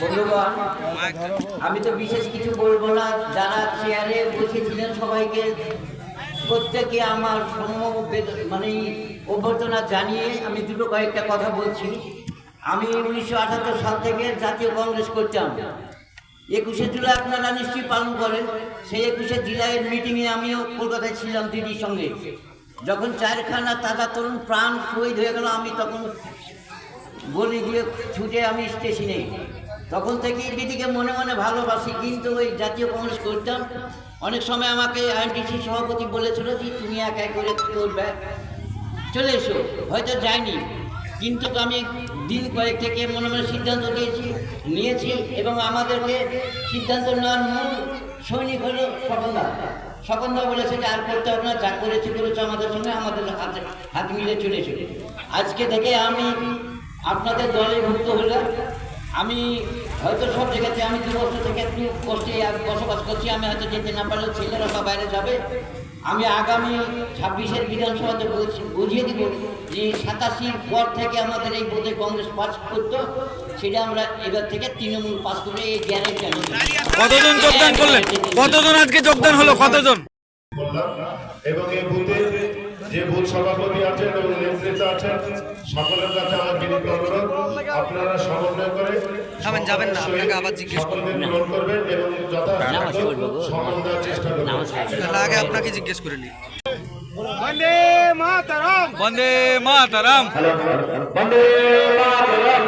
বন্ধুগণ, আমি তো বিশেষ কিছু বলব না। যারা চেয়ারে বসেছিলেন সবাইকে প্রত্যেকে আমার সমবেদ- মানে অভ্যর্থনা জানিয়ে আমি দুটো কয়েকটা কথা বলছি। আমি উনিশশো সাল থেকে জাতীয় কংগ্রেস করতাম। একুশে জুলাই আপনারা নিশ্চয়ই পালন করেন। সেই একুশে জুলাইয়ের মিটিংয়ে আমিও কলকাতায় ছিলাম দিদির সঙ্গে। যখন চারখানা তাজা তরুণ প্রাণ শহীদ হয়ে গেল, আমি তখন বলি দিয়ে ছুটে আমি স্টেশনে তখন থেকেই দিদিকে মনে মনে ভালোবাসি। কিন্তু ওই জাতীয় কংগ্রেস করতাম অনেক সময় আমাকে আইনটিসি সভাপতি বলেছিল যে, তুমি একাই করে করবে? চলে এসো, হয়তো যাইনি কিন্তু আমি দিন কয়েক থেকে মনে মনে সিদ্ধান্ত দিয়েছি নিয়েছি এবং আমাদেরকে সিদ্ধান্ত নেওয়ার মূল সৈনিক হলো স্বপনদা স্বপনদা বলেছে যে, আর করতে হবে না, যা করেছে করেছে আমাদের সঙ্গে, আমাদের হাতে, হাত মিলে চলে চলে আজকে থেকে আমি আপনাদের দলে ভুক্ত হলাম। আমি হয়তো সব জায়গাতে আমি দু বছর থেকে একটু কষ্টে বসবাস করছি আমি হয়তো যেতে না পারলেও ছেলেরা বা বাইরে যাবে। আমি আগামী ছাব্বিশের বিধানসভাতে বলছি বুঝিয়ে দিব যে সাতাশির পর থেকে আমাদের এই বোধে কংগ্রেস পাস করতো সেটা আমরা এবার থেকে তৃণমূল পাস করে এই গ্যারেন্টি কতজন যোগদান করলেন? কতজন আজকে যোগদান হলো? কতজন? এবং এই বুথে যে বুথ সভাপতি আছেন এবং নেতৃত্ব আছেন সকলের কাছে আমার বিনীত অনুরোধ। আপনারা সমন্বয় করে যাবেন, যাবেন না, আপনাকে আবার জিজ্ঞেস করবেন নিয়ন্ত্রণ করবেন এবং যথাসাধ্য সম্মান দেওয়ার চেষ্টা করবেন। আগে আপনাকে জিজ্ঞেস করে নি বন্দে মাতারাম। বন্দে মাতারাম। বন্দে মাতারাম।